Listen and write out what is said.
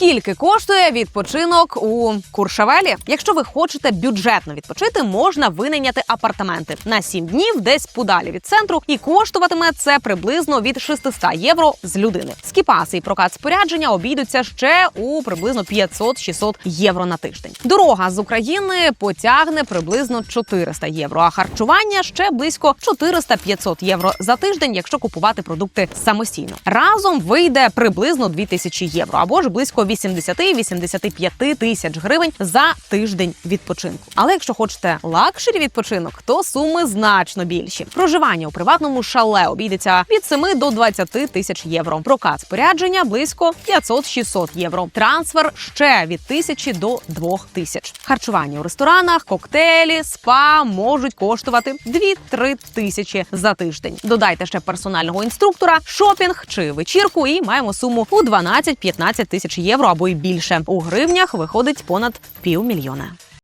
Скільки коштує відпочинок у Куршавелі? Якщо ви хочете бюджетно відпочити, можна винайняти апартаменти на 7 днів, десь подалі від центру, і коштуватиме це приблизно від 600 євро з людини. Скіпаси і прокат спорядження обійдуться ще у приблизно 500-600 євро на тиждень. Дорога з України потягне приблизно 400 євро, а харчування ще близько 400-500 євро за тиждень, якщо купувати продукти самостійно. Разом вийде приблизно 2000 євро або ж близько 80-85 тисяч гривень за тиждень відпочинку. Але якщо хочете лакшері відпочинок, то суми значно більші. Проживання у приватному шале обійдеться від 7 до 20 тисяч євро. Прокат спорядження близько 500-600 євро. Трансфер ще від 1000 до 2000. Харчування у ресторанах, коктейлі, спа можуть коштувати 2-3 тисячі за тиждень. Додайте ще персонального інструктора, шопінг чи вечірку, і маємо суму у 12-15 тисяч євро або й більше. У гривнях виходить понад півмільйона.